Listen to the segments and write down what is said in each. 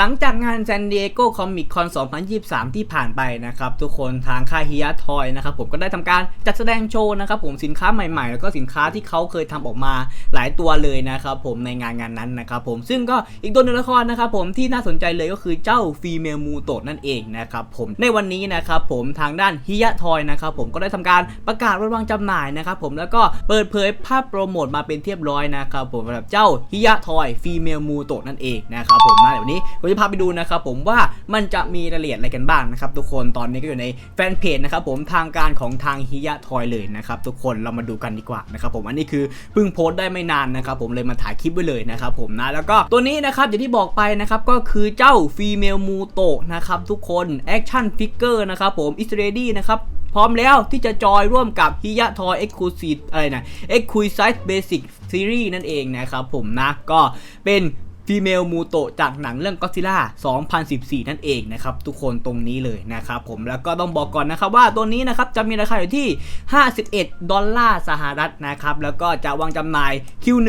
หลังจากงานแซนดิเอโกคอมิคคอน2023 ที่ผ่านไปนะครับ ทุกคนทางค่ายฮิยะทอยนะครับผมก็ได้ทำการจัดแสดงโชว์นะครับผมสินค้าใหม่ๆ แล้วก็สินค้าที่เขาเคยทำออกมาหลายตัวเลยนะครับผมในงานงานนั้นนะครับผมซึ่งก็อีกตัวหนึงละครนะครับผมที่น่าสนใจเลยก็คือเจ้าฟีเมลมูโตนั่นเองนะครับผมในวันนี้นะครับผมทางด้านฮิยะทอยนะครับผมก็ได้ทำการประกาศวันวางจำหน่ายนะครับผมแล้วก็เปิดเผยภาพโปรโมทมาเป็นเรียบร้อยนะครับผมสำหรับเจ้าฮิยะทอยฟีเมลมูโตนั่นเองนะครับผมมาเดี๋ยวนี้ผมจะพาไปดูนะครับผมว่ามันจะมีรายละเอียดอะไรกันบ้างนะครับทุกคนตอนนี้ก็อยู่ในแฟนเพจนะครับผมทางการของทางฮิยะทอยเลยนะครับทุกคนเรามาดูกันดีกว่านะครับผมอันนี้คือเพิ่งโพสต์ได้ไม่นานนะครับผมเลยมาถ่ายคลิปไว้เลยนะครับผมนะแล้วก็ตัวนี้นะครับอย่างที่บอกไปนะครับก็คือเจ้าฟีเมลมูโตนะครับทุกคนแอคชั่นฟิกเกอร์นะครับผมอิสเรดี้นะครับพร้อมแล้วที่จะจอยร่วมกับฮิยะทอยเอ็กซ์คลูซีอะไรนะเอ็กซ์คลูซีเบสิกซีรีส์นั่นเองนะครับผมนะก็เป็น ฟีเมลมูโตจากหนังเรื่องก็ซิล่า2014 นั่นเองนะครับ ทุกคนตรงนี้เลยนะครับผมแล้วก็ต้องบอกก่อนนะครับว่าตัวนี้นะครับจะมีราคาอยู่ที่ 51 ดอลลาร์สหรัฐนะครับแล้วก็จะวางจำหน่าย Q1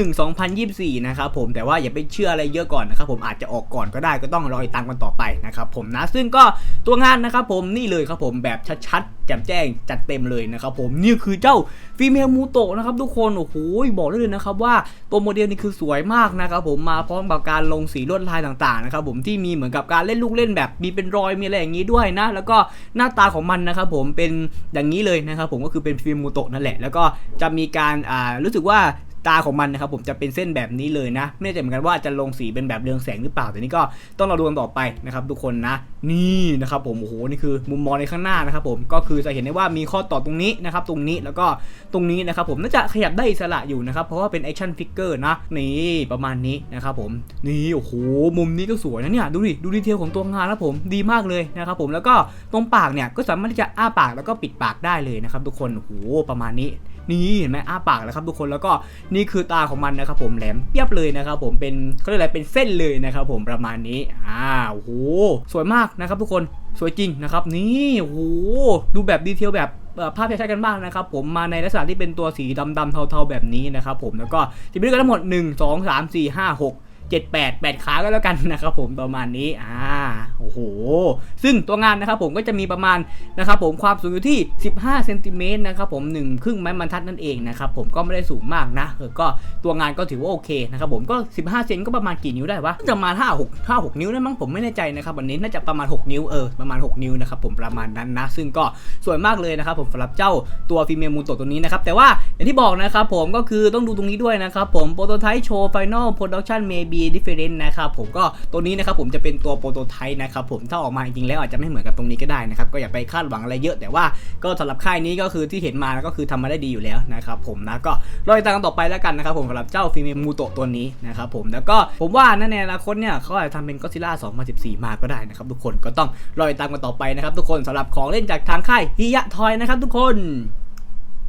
2024 นะครับผมแต่ว่าอย่าไปเชื่ออะไรเยอะก่อนนะครับผมอาจจะออกก่อนก็ได้ก็ต้องรอติดตามกันต่อไปนะครับผมนะซึ่งก็ตัวงานนะครับผมนี่เลยครับผมแบบชัดๆแจ่มแจ้งจัดเต็มเลยนะครับผมนี่คือเจ้าฟีเมลมูโตนะครับทุกคนโอ้โหบอกได้เลยนะครับว่าตัวโมเดลนี่คือสวยมากนะครับผมมาพร้อมกับการลงสีลวดลายต่างๆนะครับผมที่มีเหมือนกับการเล่นลูกเล่นแบบมีเป็นรอยมีอะไรอย่างนี้ด้วยนะ แล้วก็หน้าตาของมันนะครับผมเป็นอย่างนี้เลยนะครับผมก็คือเป็นฟิล์มมูโตะนั่นแหละ แล้วก็จะมีการอ่ารู้สึกว่าตาของมันนะครับผมจะเป็นเส้นแบบนี้เลยนะ ไม่แน่ใจเหมือนกันว่าจะลงสีเป็นแบบเรืองแสงหรือเปล่าแต่นี่ก็ต้องเราดูกันต่อไปนะครับทุกคนนะนี่นะครับผมโอ้โหนี่คือมุมมองในข้างหน้านะครับผมก็คือจะเห็นได้ว่ามีข้อต่อตรงนี้นะครับตรงนี้แล้วก็ตรงนี้นะครับผมน่าจะขยับได้อิสระอยู่นะครับเพราะว่าเป็นแอคชั่นฟิกเกอร์นะนี่ประมาณนี้นะครับผมนี่โอ้โหมุมนี้ก็สวยนะเนี่ยดูดิดูดีเทลของตัวงานนะผมดีมากเลยนะครับผมแล้วก็ตรงปากเนี่ยก็สามารถที่จะอ้าปากแล้วก็ปิดปากได้เลยนะครับทุกคนโอ้โหประมาณนี้นี่เห็นไหมอ้าปากแล้วครับทุกคนแล้วก็นี่คือตาของมันนะครับผมแหลมเปียบเลยนะครับผมเป็นเขาเรียกอะไรเป็นเส้นเลยนะครับผมประมาณนี้อ่าโอ้โหสวยมากนะครับทุกคนสวยจริงนะครับนี่โอ้โหดูแบบดีเทลแบบเอ่อภาพชัดกันบ้างนะครับผมมาในลักษณะที่เป็นตัวสีดำๆเทาๆแบบนี้นะครับผมแล้วก็จะมีด้วยกันทั้งหมด 1 2 3 4 5 6 7 8 8ขาก็แล้วกันนะครับผมประมาณนี้อ่าโอ้โห ซึ่งตัวงานนะครับผมก็จะมีประมาณนะครับผมความสูงอยู่ที่ 15เซนติเมตรนะครับผมหนึ่งครึ่งไม้บรรทัดนั่นเองนะครับผมก็ไม่ได้สูงมากนะเออก็ตัวงานก็ถือว่าโอเคนะครับผมก็ 15เซนก็ประมาณกี่นิ้วได้วะประมาณ5 6 5 6 นิ้วได้มั้งผมไม่แน่ใจนะครับวันนี้น่าจะประมาณ 6 นิ้วเออประมาณ 6 นิ้วนะครับผมประมาณนั้นนะ ซึ่งก็สวยมากเลยนะครับผมสำหรับเจ้าตัวฟีเมลมูโตตัวนี้นะครับแต่ว่าอย่างที่บอกนะครับผมก็คือต้องดูตรงนี้ด้วยนะครับผมโปรโตไทป์โชว์ไฟนอลโปรดักชันเมบีดิเฟเรนต์นะครับผมก็ตัวนี้นะครับผมจะเป็นตัวโปรโตไทป์นะครับผมถ้าออกมาจริงๆแล้วอาจจะไม่เหมือนกับตรงนี้ก็ได้นะครับก็อย่าไปคาดหวังอะไรเยอะ แต่ว่าก็สำหรับค่ายนี้ก็คือที่เห็นมาก็คือทำมาได้ดีอยู่แล้วนะครับผมนะก็รอติดตามกันต่อไปแล้วกันนะครับผมสำหรับเจ้าฟีเมมูโตตัวนี้นะครับผมแล้วก็ผมว่านั่นในอนาคตเนี่ยเขาอาจจะทำเป็นก็ซิล่า2014 มาก็ได้นะครับทุกคนก็ต้องรอติดตามกันต่อไปนะครับทุกคนสำหรับของเล่นจากทางค่ายฮิยะทอยนะครับทุกคน